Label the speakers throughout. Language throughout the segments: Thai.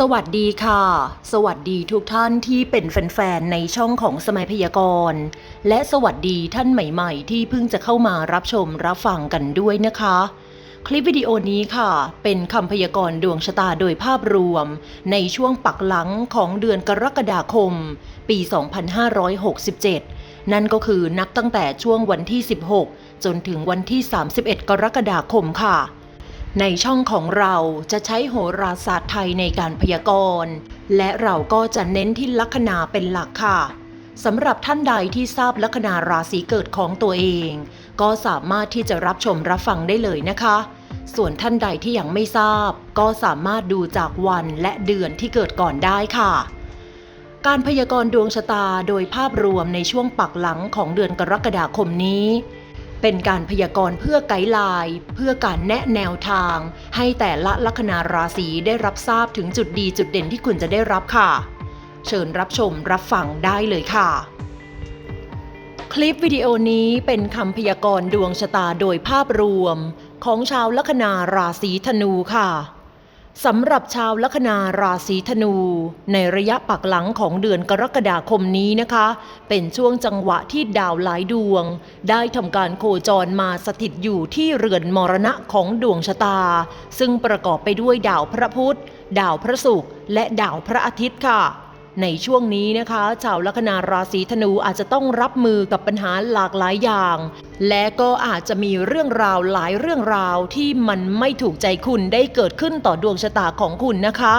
Speaker 1: สวัสดีค่ะ สวัสดีทุกท่านที่เป็นแฟนๆ ในช่องของสมัยพยากรณ์ และสวัสดีท่านใหม่ๆ ที่เพิ่งจะเข้ามารับชมรับฟังกันด้วยนะคะ คลิปวิดีโอนี้ค่ะ เป็นคำพยากรณ์ดวงชะตาโดยภาพรวม ในช่วงปักหลังของเดือนกรกฎาคม ปี 2567 นั่นก็คือนับตั้งแต่ช่วงวันที่ 16 จนถึงวันที่ 31 กรกฎาคมค่ะ ในช่องของเราจะใช้โหราศาสตร์ไทยในการพยากรณ์ และเราก็จะเน้นที่ลัคนาเป็นหลักค่ะสำหรับท่านใดที่ทราบลัคนาราศีเกิดของตัวเอง ก็สามารถที่จะรับชมรับฟังได้เลยนะคะ ส่วนท่านใดที่ยังไม่ทราบ ก็สามารถดูจากวันและเดือนที่เกิดก่อนได้ค่ะ การพยากรณ์ดวงชะตาโดยภาพรวมในช่วงปักหลังของเดือนกรกฎาคมนี้ เป็นการพยากรณ์เพื่อไกด์ไลน์เพื่อการแนะแนวทาง ให้แต่ละลัคนาราศีได้รับทราบถึงจุดดีจุดเด่นที่คุณจะได้รับค่ะ เชิญรับชมรับฟังได้เลยค่ะ คลิปวิดีโอนี้เป็นคำพยากรณ์ดวงชะตาโดยภาพรวม ของชาวลัคนาราศีธนูค่ะ สำหรับชาวลัคนาราศีธนู ในระยะปักหลังของเดือนกรกฎาคมนี้นะคะ เป็นช่วงจังหวะที่ดาวหลายดวง ได้ทำการโคจรมาสถิตอยู่ที่เรือนมรณะของดวงชะตา ซึ่งประกอบไปด้วยดาวพระพุธ ดาวพระศุกร์และดาวพระอาทิตย์ค่ะ ในช่วงนี้นะคะชาวลัคนาราศีธนูอาจจะต้องรับมือกับปัญหาหลากหลายอย่าง และก็อาจจะมีเรื่องราวหลายเรื่องราวที่มันไม่ถูกใจคุณได้เกิดขึ้นต่อดวงชะตาของคุณนะคะ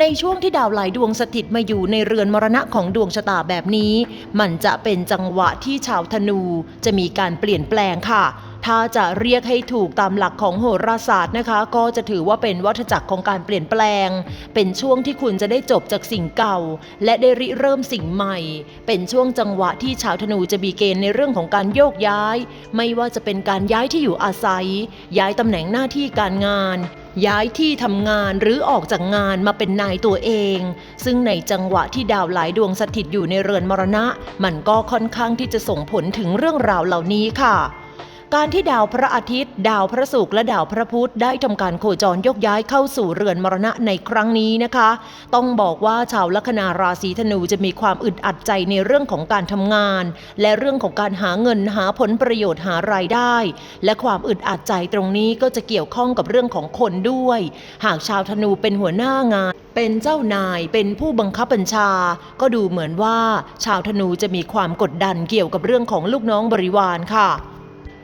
Speaker 1: ในช่วงที่ดาวหลายดวงสถิตมาอยู่ในเรือนมรณะของดวงชะตาแบบนี้ มันจะเป็นจังหวะที่ชาวธนูจะมีการเปลี่ยนแปลงค่ะ ถ้าจะเรียกให้ถูกตามหลักของโหราศาสตร์นะคะ ก็จะถือว่าเป็นวัฏจักรของการเปลี่ยนแปลง เป็นช่วงที่คุณจะได้จบจากสิ่งเก่า และได้ริเริ่มสิ่งใหม่ เป็นช่วงจังหวะที่ชาวธนูจะมีเกณฑ์ในเรื่องของการโยกย้าย ไม่ว่าจะเป็นการย้ายที่อยู่อาศัย ย้ายตำแหน่งหน้าที่การงานย้ายที่ทำงานหรือออกจากงานมาเป็นนายตัวเอง ซึ่งในจังหวะที่ดาวหลายดวงสถิตอยู่ในเรือนมรณะ มันก็ค่อนข้างที่จะส่งผลถึงเรื่องราวเหล่านี้ค่ะ การที่ดาวพระอาทิตย์ ดาวพระศุกร์และดาวพระพุธได้ทำการโคจรยกย้ายเข้าสู่เรือนมรณะในครั้งนี้นะคะ ต้องบอกว่าชาวลัคนาราศีธนูจะมีความอึดอัดใจในเรื่องของการทำงาน และเรื่องของการหาเงินหาผลประโยชน์หารายได้ และความอึดอัดใจตรงนี้ก็จะเกี่ยวข้องกับเรื่องของคนด้วย หากชาวธนูเป็นหัวหน้างานเป็นเจ้านายเป็นผู้บังคับบัญชา ก็ดูเหมือนว่า ชาวธนูจะมีความกดดันเกี่ยวกับเรื่องของลูกน้องบริวารค่ะ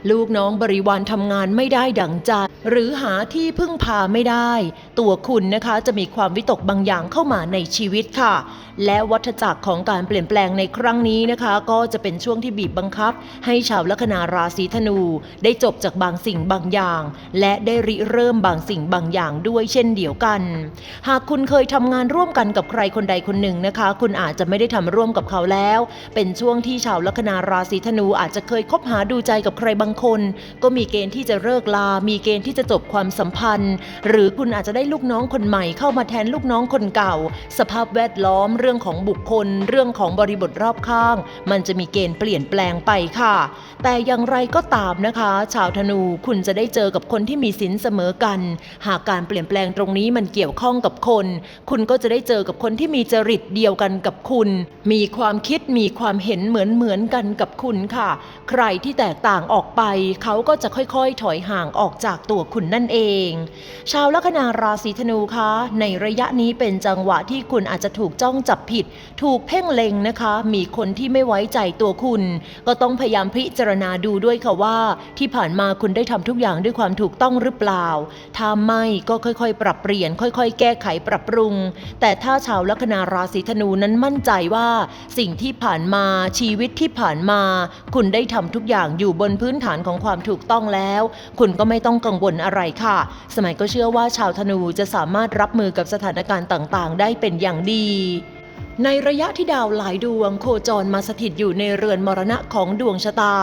Speaker 1: ลูกน้องบริวารทำงานไม่ได้ดังใจ หรือหาที่พึ่งพาไม่ได้ ตัวคุณนะคะจะมีความวิตกบางอย่างเข้ามาในชีวิตค่ะ และวัฏจักรของการเปลี่ยนแปลงในครั้งนี้นะคะ ก็จะเป็นช่วงที่บีบบังคับ ให้ชาวลัคนาราศีธนู ได้จบจากบางสิ่งบางอย่าง และได้ริเริ่มบางสิ่งบางอย่างด้วยเช่นเดียวกัน หากคุณเคยทำงานร่วมกันกับใครคนใดคนหนึ่งนะคะ คุณอาจจะไม่ได้ทำร่วมกับเขาแล้ว เป็นช่วงที่ชาวลัคนาราศีธนูอาจจะเคยคบหาดูใจกับใครบางคนก็มีเกณฑ์ที่จะเลิกลา มีเกณฑ์ที่จะจบความสัมพันธ์ หรือคุณอาจจะได้ลูกน้องคนใหม่เข้ามาแทนลูกน้องคนเก่า สภาพแวดล้อมเรื่องของบุคคล เรื่องของบริบทรอบข้าง มันจะมีเกณฑ์เปลี่ยนแปลงไปค่ะ แต่อย่างไรก็ตามนะคะ ชาวธนูคุณจะได้เจอกับคนที่มีศีลเสมอกัน หากการเปลี่ยนแปลงตรงนี้มันเกี่ยวข้องกับคน คุณก็จะได้เจอกับคนที่มีจริตเดียวกันกับคุณ มีความคิดมีความเห็นเหมือนเหมือนกันกับคุณค่ะ ใครที่แตกต่างออกไปเขาก็จะค่อยๆ ถอยห่างออกจากตัวคุณนั่นเอง ชาวลัคนาราศีธนูคะในระยะนี้เป็นจังหวะที่คุณอาจจะถูกจ้องจับผิด ถูกเพ่งเล็งนะคะ มีคนที่ไม่ไว้ใจตัวคุณ ก็ต้องพยายามพิจารณาดูด้วยค่ะว่า ที่ผ่านมาคุณได้ทำทุกอย่างด้วยความถูกต้องหรือเปล่า ถ้าไม่ก็ค่อยๆ ปรับเปลี่ยน ค่อย ๆ แก้ไขปรับปรุง แต่ถ้าชาวลัคนาราศีธนูนั้นมั่นใจว่า สิ่งที่ผ่านมาชีวิตที่ผ่านมา คุณได้ทำทุกอย่างอยู่บนพื้นฐานของความถูกต้องแล้ว คุณก็ไม่ต้องกังวลอะไรค่ะ สมัยก็เชื่อว่าชาวธนูจะสามารถรับมือกับสถานการณ์ต่างๆ ได้เป็นอย่างดี ในระยะที่ดาวหลายดวงโคจรมาสถิตอยู่ในเรือนมรณะของดวงชะตา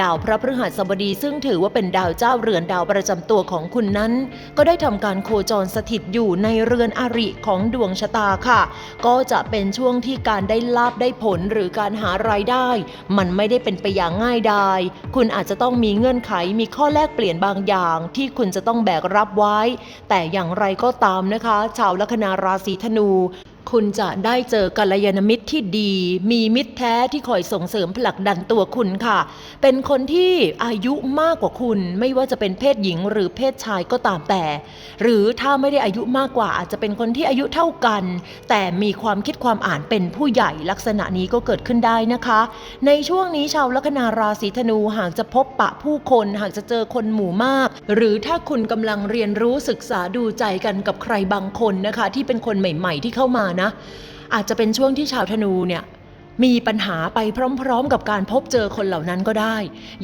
Speaker 1: ดาวพระพฤหัสบดีซึ่งถือว่าเป็นดาวเจ้าเรือนดาวประจำตัวของคุณนั้น ก็ได้ทำการโคจรสถิตอยู่ในเรือนอริของดวงชะตาค่ะ ก็จะเป็นช่วงที่การได้ลาบได้ผลหรือการหารายได้ มันไม่ได้เป็นไปอย่างง่ายดายคุณอาจจะต้องมีเงื่อนไขมีข้อแลกเปลี่ยนบางอย่าง ที่คุณจะต้องแบกรับไว้ แต่อย่างไรก็ตามนะคะ ชาวลัคนาราศีธนู คุณจะได้เจอกัลยาณมิตรที่ดี มีมิตรแท้ที่คอยส่งเสริมผลักดันตัวคุณค่ะ เป็นคนที่อายุมากกว่าคุณ ไม่ว่าจะเป็นเพศหญิงหรือเพศชายก็ตามแต่ หรือถ้าไม่ได้อายุมากกว่าอาจจะเป็นคนที่อายุเท่ากัน แต่มีความคิดความอ่านเป็นผู้ใหญ่ลักษณะนี้ก็เกิดขึ้นได้นะคะ ในช่วงนี้ชาวลัคนาราศีธนูหากจะพบปะผู้คนหากจะเจอคนหมู่มาก หรือถ้าคุณกำลังเรียนรู้ศึกษาดูใจกันกับใครบางคนนะคะ ที่เป็นคนใหม่ ๆ ที่เข้ามานะอาจจะเป็นช่วงที่ชาวธนูเนี่ย มีปัญหาไปพร้อมๆ กับการพบเจอคนเหล่านั้นก็ได้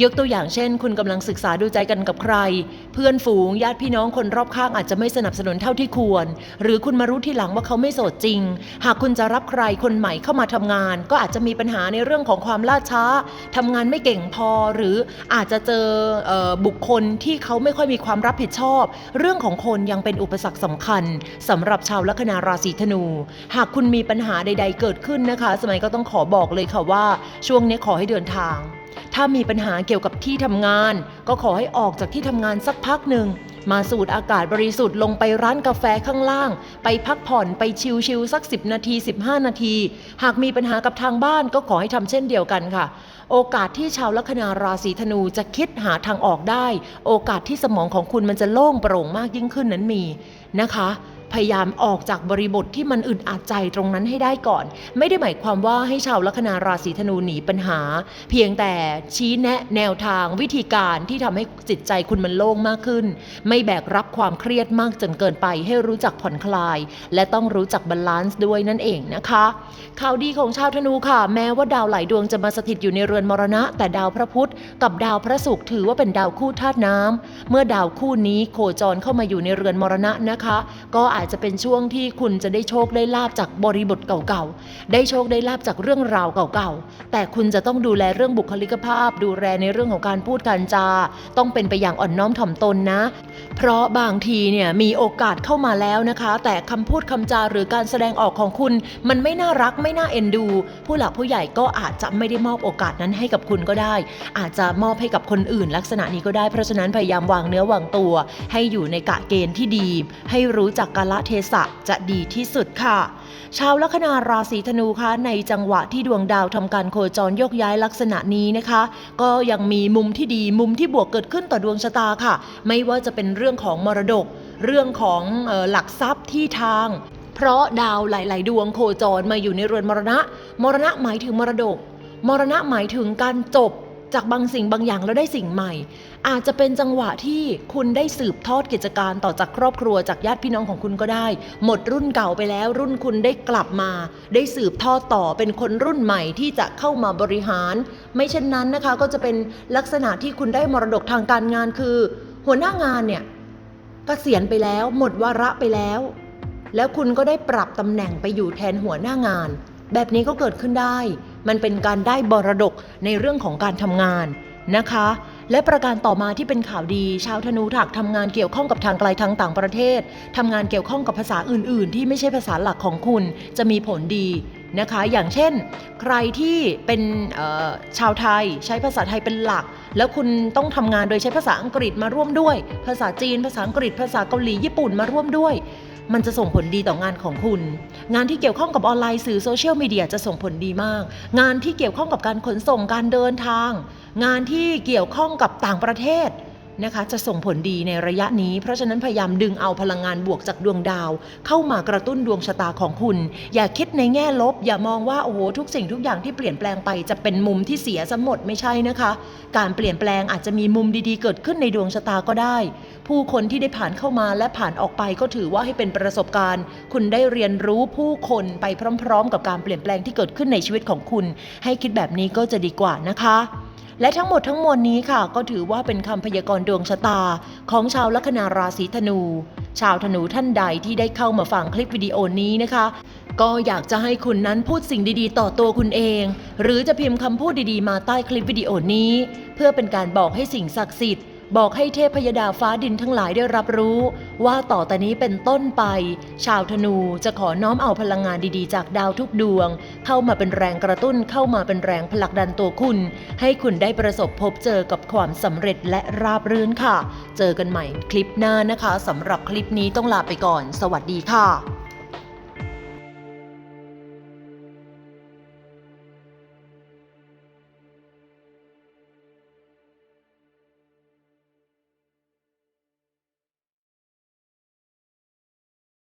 Speaker 1: ยกตัวอย่างเช่น คุณกำลังศึกษาดูใจกันกับใคร เพื่อนฝูงญาติพี่น้องคนรอบข้างอาจจะไม่สนับสนุนเท่าที่ควร หรือคุณมารู้ทีหลังว่าเขาไม่โสดจริง หากคุณจะรับใครคนใหม่เข้ามาทำงาน ก็อาจจะมีปัญหาในเรื่องของความล่าช้าทำงานไม่เก่งพอหรืออาจจะเจอออบุคคลที่เขาไม่ค่อยมีความรับผิดชอบ เรื่องของคนยังเป็นอุปสรรคสำคัญสำหรับชาวลัคนาราศีธนู หากคุณมีปัญหาใด ๆ เกิดขึ้นนะคะ สมัยก็ต้องขอบอกเลยค่ะว่า ช่วงนี้ขอให้เดินทาง ถ้ามีปัญหาเกี่ยวกับที่ทำงาน ก็ขอให้ออกจากที่ทำงานสักพักหนึ่ง มาสูดอากาศบริสุทธิ์ลงไปร้านกาแฟข้างล่าง ไปพักผ่อนไปชิลๆสัก 10 นาที 15 นาที หากมีปัญหากับทางบ้านก็ขอให้ทำเช่นเดียวกันค่ะ โอกาสที่ชาวลัคนาราศีธนูจะคิดหาทางออกได้ โอกาสที่สมองของคุณมันจะโล่งโปร่งมากยิ่งขึ้นนั้นมีนะคะ พยายามออกจากบริบทที่มันอึดอัดใจตรงนั้นให้ได้ก่อน ไม่ได้หมายความว่าให้ชาวลัคนาราศีธนูหนีปัญหา เพียงแต่ชี้แนะแนวทางวิธีการที่ทำให้จิตใจคุณมันโล่งมากขึ้น ไม่แบกรับความเครียดมากจนเกินไป ให้รู้จักผ่อนคลาย และต้องรู้จักบาลานซ์ด้วยนั่นเองนะคะข่าวดีของชาวธนูค่ะ แม้ว่าดาวหลายดวงจะมาสถิตอยู่ในเรือนมรณะ แต่ดาวพระพุธกับดาวพระศุกร์ถือว่าเป็นดาวคู่ธาตุน้ำเมื่อดาวคู่นี้โคจรเข้ามาอยู่ในเรือนมรณะนะคะ ก็อาจจะเป็นช่วงที่คุณจะได้โชคได้ลาบจากบริบทเก่าๆ ได้โชคได้ลาบจากเรื่องราวเก่าๆ แต่คุณจะต้องดูแลเรื่องบุคลิกภาพ ดูแลในเรื่องของการพูดการจา ต้องเป็นไปอย่างอ่อนน้อมถ่อมตนนะ เพราะบางทีเนี่ยมีโอกาสเข้ามาแล้วนะคะ แต่คำพูดคำจาหรือการแสดงออกของคุณ มันไม่น่ารักไม่น่าเอ็นดู ผู้หลักผู้ใหญ่ก็อาจจะไม่ได้มอบโอกาสนั้นให้กับคุณก็ได้ อาจจะมอบให้กับคนอื่น ลักษณะนี้ก็ได้เพราะฉะนั้นพยายามวางเนื้อวางตัว ให้อยู่ในกะเกณฑ์ที่ดี ให้รู้จักกาลเทศะจะดีที่สุดค่ะ ชาวลัคนาราศีธนูคะในจังหวะที่ดวงดาวทำการโคจรโยกย้ายลักษณะนี้นะคะ ก็ยังมีมุมที่ดีมุมที่บวกเกิดขึ้นต่อดวงชะตาค่ะ ไม่ว่าจะเป็นเรื่องของมรดก เรื่องของออหลักทรัพย์ที่ทางเพราะดาวหลาย ๆ ดวงโคจรมาอยู่ในเรือนมรณะ มรณะหมายถึงมรดก มรณะหมายถึงการจบ จากบางสิ่งบางอย่างแล้วได้สิ่งใหม่ อาจจะเป็นจังหวะที่คุณได้สืบทอดกิจการต่อจากครอบครัวจากญาติพี่น้องของคุณก็ได้ หมดรุ่นเก่าไปแล้ว รุ่นคุณได้กลับมา ได้สืบทอดต่อเป็นคนรุ่นใหม่ที่จะเข้ามาบริหาร ไม่เช่นนั้นนะคะก็จะเป็นลักษณะที่คุณได้มรดกทางการงานคือ หัวหน้างานเนี่ยกเกษียณไปแล้ว หมดวาระไปแล้ว แล้วคุณก็ได้ปรับตำแหน่งไปอยู่แทนหัวหน้างาน แบบนี้ก็เกิดขึ้นได้ มันเป็นการได้บรดกในเรื่องของการทำงานนะคะ และประการต่อมาที่เป็นข่าวดี ชาวธนูถักทำงานเกี่ยวข้องกับทางไกลทางต่างประเทศทำงานเกี่ยวข้องกับภาษาอื่น ๆ ที่ไม่ใช่ภาษาหลักของคุณจะมีผลดีนะคะ อย่างเช่น ใครที่เป็นชาวไทยใช้ภาษาไทยเป็นหลัก แล้วคุณต้องทำงานโดยใช้ภาษาอังกฤษมาร่วมด้วย ภาษาจีน ภาษาอังกฤษ ภาษาเกาหลีญี่ปุ่นมาร่วมด้วย มันจะส่งผลดีต่องานของคุณ งานที่เกี่ยวข้องกับออนไลน์สื่อโซเชียลมีเดียจะส่งผลดีมาก งานที่เกี่ยวข้องกับการขนส่งการเดินทาง งานที่เกี่ยวข้องกับต่างประเทศ นะคะจะส่งผลดีในระยะนี้ เพราะฉะนั้นพยายามดึงเอาพลังงานบวกจากดวงดาว เข้ามากระตุ้นดวงชะตาของคุณ อย่าคิดในแง่ลบ อย่ามองว่าโอ้โหทุกสิ่งทุกอย่างที่เปลี่ยนแปลงไปจะเป็นมุมที่เสียซะหมดไม่ใช่นะคะ การเปลี่ยนแปลงอาจจะมีมุมดีๆ เกิดขึ้นในดวงชะตาก็ได้ ผู้คนที่ได้ผ่านเข้ามาและผ่านออกไปก็ถือว่าให้เป็นประสบการณ์ คุณได้เรียนรู้ผู้คนไปพร้อม ๆ กับการเปลี่ยนแปลงที่เกิดขึ้นในชีวิตของคุณ ให้คิดแบบนี้ก็จะดีกว่านะคะ และทั้งหมดทั้งมวลนี้ค่ะ ก็ถือว่าเป็นคำพยากรณ์ดวงชะตา ของชาวลัคนาราศีธนู ชาวธนูท่านใดที่ได้เข้ามาฟังคลิปวิดีโอนี้นะคะ ก็อยากจะให้คุณนั้นพูดสิ่งดีๆ ต่อตัวคุณเอง หรือจะพิมพ์คำพูดดีๆ มาใต้คลิปวิดีโอนี้ เพื่อเป็นการบอกให้สิ่งศักดิ์สิทธิ์ บอกให้เทพยดาฟ้าดินทั้งหลายได้รับรู้ ว่าต่อแต่นี้เป็นต้นไป ชาวธนูจะขอน้อมเอาพลังงานดีๆ จากดาวทุกดวง เข้ามาเป็นแรงกระตุ้นเข้ามาเป็นแรงผลักดันตัวคุณ ให้คุณได้ประสบพบเจอกับความสำเร็จและราบรื่นค่ะ เจอกันใหม่คลิปหน้านะคะสำหรับคลิปนี้ต้องลาไปก่อน สวัสดีค่ะ